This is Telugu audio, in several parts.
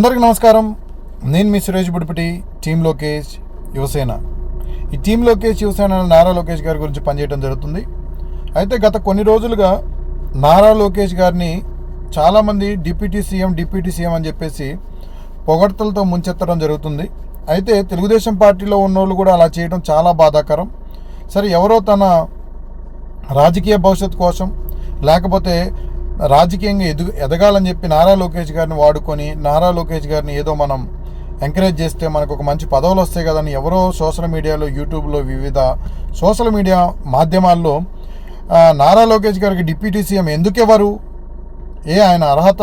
అందరికీ నమస్కారం. నేను మీ సురేష్ బుడిపటి టీమ్ లోకేష్ యువసేన. ఈ టీమ్ లోకేష్ యువసేన నారా లోకేష్ గారి గురించి పనిచేయడం జరుగుతుంది. అయితే గత కొన్ని రోజులుగా నారా లోకేష్ గారిని చాలామంది డిప్యూటీ సీఎం డిప్యూటీ సీఎం అని చెప్పేసి పొగడ్తలతో ముంచెత్తడం జరుగుతుంది. అయితే తెలుగుదేశం పార్టీలో ఉన్నోళ్ళు కూడా అలా చేయడం చాలా బాధాకరం. సరే ఎవరో తన రాజకీయ భవిష్యత్తు కోసం లేకపోతే రాజకీయంగా ఎదు ఎదగాలని చెప్పి నారా లోకేష్ గారిని వాడుకొని నారా లోకేష్ గారిని ఏదో మనం ఎంకరేజ్ చేస్తే మనకు ఒక మంచి పదవులు వస్తాయి కదని ఎవరో సోషల్ మీడియాలో యూట్యూబ్లో వివిధ సోషల్ మీడియా మాధ్యమాల్లో నారా లోకేష్ గారికి డిప్యూటీ సీఎం ఎందుకెవరు ఏ ఆయన అర్హత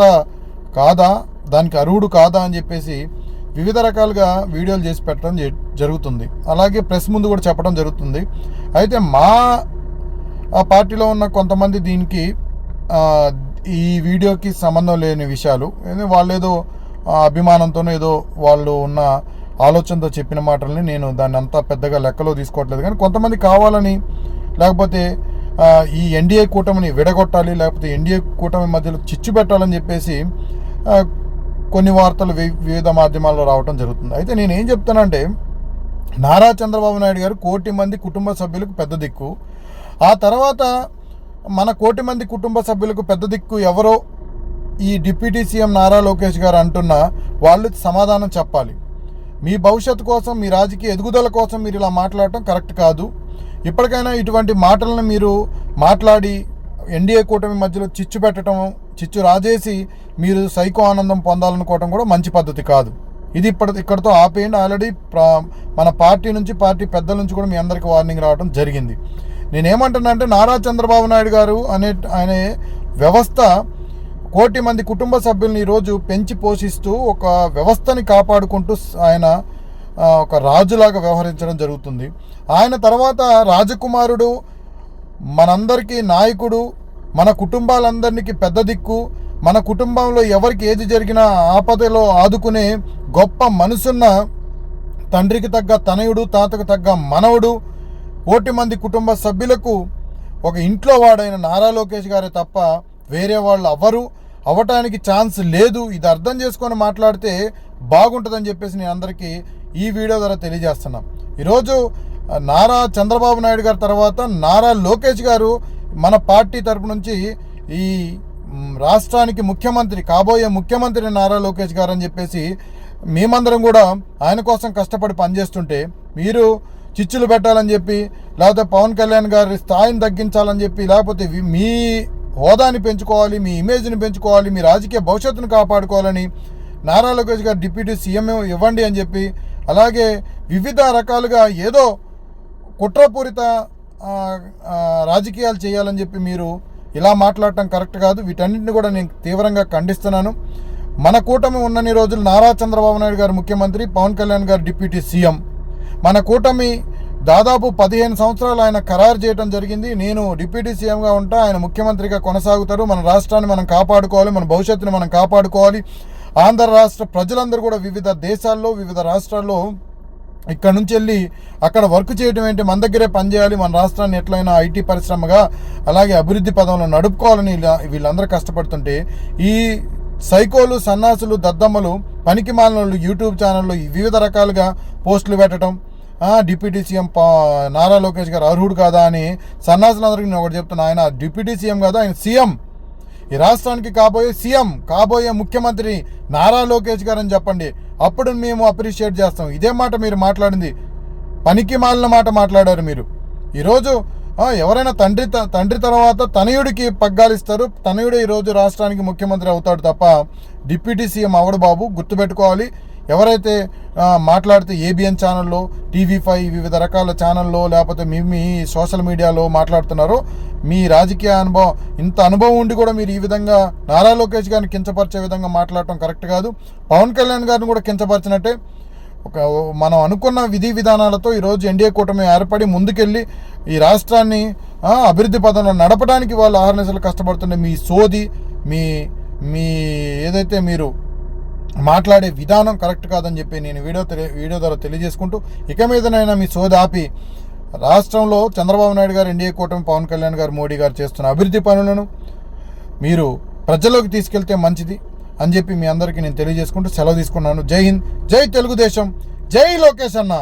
కాదా? దానికి అర్హుడు కాదా అని చెప్పేసి వివిధ రకాలుగా వీడియోలు చేసి పెట్టడం జ- జరుగుతుంది. అలాగే ప్రెస్ ముందు కూడా చెప్పడం జరుగుతుంది. అయితే మా ఆ పార్టీలో ఉన్న కొంతమంది దీనికి ఈ వీడియోకి సంబంధం లేని విషయాలు. వాళ్ళు ఏదో అభిమానంతోనో ఏదో వాళ్ళు ఉన్న ఆలోచనతో చెప్పిన మాటల్ని నేను దాన్ని అంతా పెద్దగా లెక్కలో తీసుకోవట్లేదు. కానీ కొంతమంది కావాలని లేకపోతే ఈ ఎన్డీఏ కూటమిని విడగొట్టాలి లేకపోతే ఎన్డీఏ కూటమి మధ్యలో చిచ్చు పెట్టాలని చెప్పేసి కొన్ని వార్తలు వివిధ మాధ్యమాల్లో రావడం జరుగుతుంది. అయితే నేను ఏం చెప్తానంటే నారా చంద్రబాబు నాయుడు గారు కోటి మంది కుటుంబ సభ్యులకు పెద్ద దిక్కు. ఆ తర్వాత మన కోటి మంది కుటుంబ సభ్యులకు పెద్ద దిక్కు ఎవరో ఈ డిప్యూటీ సీఎం నారా లోకేష్ గారు అంటున్నా వాళ్ళు సమాధానం చెప్పాలి. మీ భవిష్యత్తు కోసం మీ రాజకీయ ఎదుగుదల కోసం మీరు ఇలా మాట్లాడటం కరెక్ట్ కాదు. ఇప్పటికైనా ఇటువంటి మాటలను మీరు మాట్లాడి ఎన్డీఏ కూటమి మధ్యలో చిచ్చు పెట్టడం చిచ్చు రాజేసి మీరు సైకో ఆనందం పొందాలనుకోవడం కూడా మంచి పద్ధతి కాదు. ఇది ఇప్పటి ఇక్కడతో ఆపేయండి. ఆల్రెడీ మన పార్టీ నుంచి పార్టీ పెద్దల నుంచి కూడా మీ అందరికీ వార్నింగ్ రావడం జరిగింది. నేనేమంటున్నానంటే నారా చంద్రబాబు నాయుడు గారు అనే అనే వ్యవస్థ కోటి మంది కుటుంబ సభ్యుల్ని ఈరోజు పెంచి పోషిస్తూ ఒక వ్యవస్థని కాపాడుకుంటూ ఆయన ఒక రాజులాగా వ్యవహరించడం జరుగుతుంది. ఆయన తర్వాత రాజకుమారుడు మనందరికీ నాయకుడు మన కుటుంబాలందరికీ పెద్ద దిక్కు మన కుటుంబంలో ఎవరికి ఏది జరిగినా ఆపదలో ఆదుకునే గొప్ప మనసున్న తండ్రికి తగ్గ తనయుడు తాతకు తగ్గ మనవుడు కోటి మంది కుటుంబ సభ్యులకు ఒక ఇంట్లో వాడైన నారా లోకేష్ గారే తప్ప వేరే వాళ్ళు అవ్వరు అవ్వటానికి ఛాన్స్ లేదు. ఇది అర్థం చేసుకొని మాట్లాడితే బాగుంటుందని చెప్పేసి నేను అందరికీ ఈ వీడియో ద్వారా తెలియజేస్తున్నాం. ఈరోజు నారా చంద్రబాబు నాయుడు గారి తర్వాత నారా లోకేష్ గారు మన పార్టీ తరపు నుంచి ఈ రాష్ట్రానికి ముఖ్యమంత్రి కాబోయే ముఖ్యమంత్రి నారా లోకేష్ గారు అని చెప్పేసి మేమందరం కూడా ఆయన కోసం కష్టపడి పనిచేస్తుంటే మీరు చిచ్చులు పెట్టాలని చెప్పి లేకపోతే పవన్ కళ్యాణ్ గారి స్థాయిని తగ్గించాలని చెప్పి లేకపోతే మీ హోదాని పెంచుకోవాలి మీ ఇమేజ్ని పెంచుకోవాలి మీ రాజకీయ భవిష్యత్తును కాపాడుకోవాలని నారా లోకేష్ గారు డిప్యూటీ సీఎం ఇవ్వండి అని చెప్పి అలాగే వివిధ రకాలుగా ఏదో కుట్రపూరిత రాజకీయాలు చేయాలని చెప్పి మీరు ఇలా మాట్లాడటం కరెక్ట్ కాదు. వీటన్నిటిని కూడా నేను తీవ్రంగా ఖండిస్తున్నాను. మన కూటమి ఉన్నన్ని రోజులు నారా చంద్రబాబు నాయుడు గారు ముఖ్యమంత్రి పవన్ కళ్యాణ్ గారు డిప్యూటీ సీఎం. మన కూటమి దాదాపు పదిహేను సంవత్సరాలు ఆయన ఖరారు చేయడం జరిగింది. నేను డిప్యూటీ సీఎంగా ఉంటా ఆయన ముఖ్యమంత్రిగా కొనసాగుతారు. మన రాష్ట్రాన్ని మనం కాపాడుకోవాలి మన భవిష్యత్తుని మనం కాపాడుకోవాలి. ఆంధ్ర రాష్ట్ర ప్రజలందరూ కూడా వివిధ దేశాల్లో వివిధ రాష్ట్రాల్లో ఇక్కడ నుంచి వెళ్ళి అక్కడ వర్క్ చేయడం ఏంటి? మన దగ్గరే పనిచేయాలి మన రాష్ట్రాన్ని ఎట్లయినా ఐటీ పరిశ్రమగా అలాగే అభివృద్ధి పదంలో నడుపుకోవాలని వీళ్ళందరూ కష్టపడుతుంటే ఈ సైకోలు సన్నాసులు దద్దమ్మలు పనికి మాలిన యూట్యూబ్ ఛానల్లో వివిధ రకాలుగా పోస్టులు పెట్టడం డిప్యూటీ సీఎం పా- నారా లోకేష్ గారు అర్హుడు కాదా అని సన్నాసులందరికీ నేను ఒకటి చెప్తున్నా. ఆయన డిప్యూటీ సీఎం కాదు ఆయన సీఎం. ఈ రాష్ట్రానికి కాబోయే సీఎం కాబోయే ముఖ్యమంత్రి నారా లోకేష్ గారు అని చెప్పండి. అప్పుడు మేము అప్రిషియేట్ చేస్తాం. ఇదే మాట మీరు మాట్లాడింది. పనికి మాలిన మాట మాట్లాడారు మీరు. ఈరోజు ఎవరైనా తండ్రి తండ్రి తర్వాత తనయుడికి పగ్గాలిస్తారు తనయుడు ఈరోజు రాష్ట్రానికి ముఖ్యమంత్రి అవుతాడు తప్ప డిప్యూటీ సీఎం అవడు బాబు గుర్తుపెట్టుకోవాలి. ఎవరైతే మాట్లాడితే ఏబిఎన్ ఛానల్లో టీవీ ఫైవ్ వివిధ రకాల ఛానల్లో లేకపోతే మీ మీ సోషల్ మీడియాలో మాట్లాడుతున్నారో మీ రాజకీయ అనుభవం ఇంత అనుభవం ఉండి కూడా మీరు ఈ విధంగా నారా లోకేష్ గారిని కించపరిచే విధంగా మాట్లాడటం కరెక్ట్ కాదు. పవన్ కళ్యాణ్ గారిని కూడా కించపరిచినట్టే ఒక మనం అనుకున్న విధి విధానాలతో ఈరోజు ఎన్డీఏ కూటమి ఏర్పడి ముందుకెళ్ళి ఈ రాష్ట్రాన్ని అభివృద్ధి పదంలో నడపడానికి వాళ్ళు ఆహర్నిశలు కష్టపడుతుండే మీ సోది మీ మీ ఏదైతే మీరు మాట్లాడే విధానం కరెక్ట్ కాదని చెప్పి నేను వీడియో తెలియ వీడియో ద్వారా తెలియజేసుకుంటూ ఇక మీదనైనా మీ సోది ఆపి రాష్ట్రంలో చంద్రబాబు నాయుడు గారు ఎన్డీఏ కూటమి పవన్ కళ్యాణ్ గారు మోడీ గారు చేస్తున్న అభివృద్ధి పనులను మీరు ప్రజల్లోకి తీసుకెళ్తే మంచిది అని చెప్పి మీ అందరికీ నేను తెలియజేసుకుంటూ సెలవు తీసుకున్నాను. జై హింద్ జై తెలుగుదేశం జై లోకేష్ అన్న.